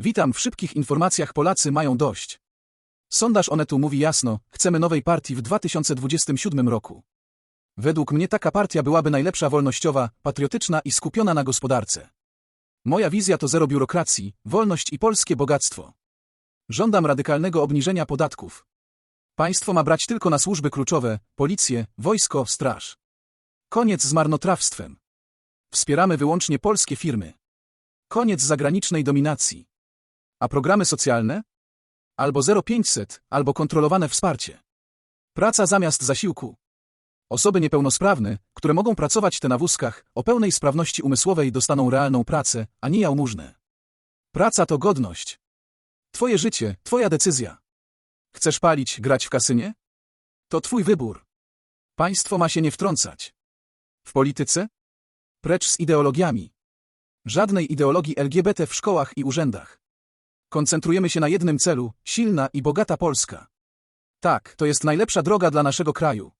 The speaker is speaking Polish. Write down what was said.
Witam w szybkich informacjach Polacy mają dość. Sondaż Onetu mówi jasno, chcemy nowej partii w 2027 roku. Według mnie taka partia byłaby najlepsza wolnościowa, patriotyczna i skupiona na gospodarce. Moja wizja to zero biurokracji, wolność i polskie bogactwo. Żądam radykalnego obniżenia podatków. Państwo ma brać tylko na służby kluczowe, policję, wojsko, straż. Koniec z marnotrawstwem. Wspieramy wyłącznie polskie firmy. Koniec zagranicznej dominacji. A programy socjalne? Albo 0500, albo kontrolowane wsparcie. Praca zamiast zasiłku. Osoby niepełnosprawne, które mogą pracować te na wózkach, o pełnej sprawności umysłowej dostaną realną pracę, a nie jałmużnę. Praca to godność. Twoje życie, twoja decyzja. Chcesz palić, grać w kasynie? To twój wybór. Państwo ma się nie wtrącać. W polityce? Precz z ideologiami. Żadnej ideologii LGBT w szkołach i urzędach. Koncentrujemy się na jednym celu silna i bogata Polska. Tak, to jest najlepsza droga dla naszego kraju.